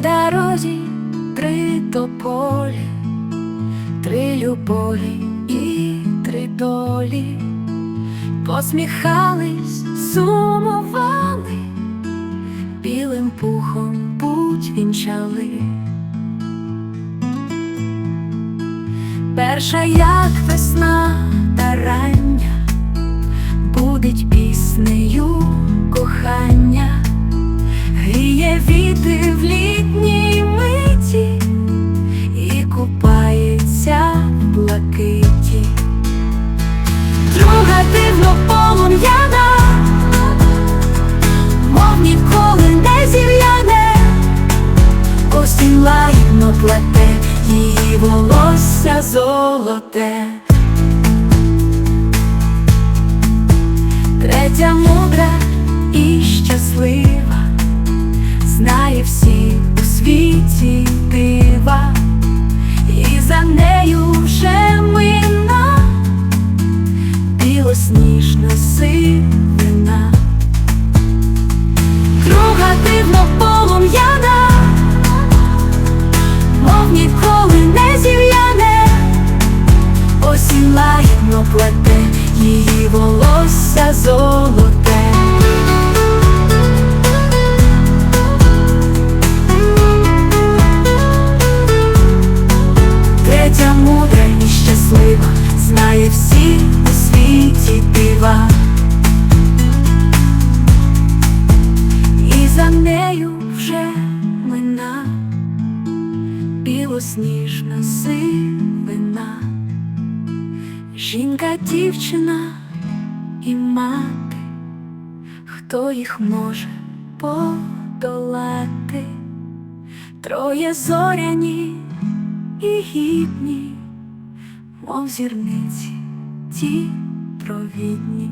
дорозі три тополі, три любові і три долі, посміхались, сумували, білим пухом путь вінчали. Перша, як весна блакиті. Друга дивно полум'яна, мов ніколи не зів'яне, осінь лагідно плете, її волосся золоте. Третя мудра і щаслива, білосніжна сивина. Друга дивно полум'яна, мов ніколи не зів'яне, осінь лагідно плете, її волосся золоте. Білосніжна сивина, жінка, дівчина і мати, хто їх може подолати, троє зоряні і гідні, мов зірниці ті провідні.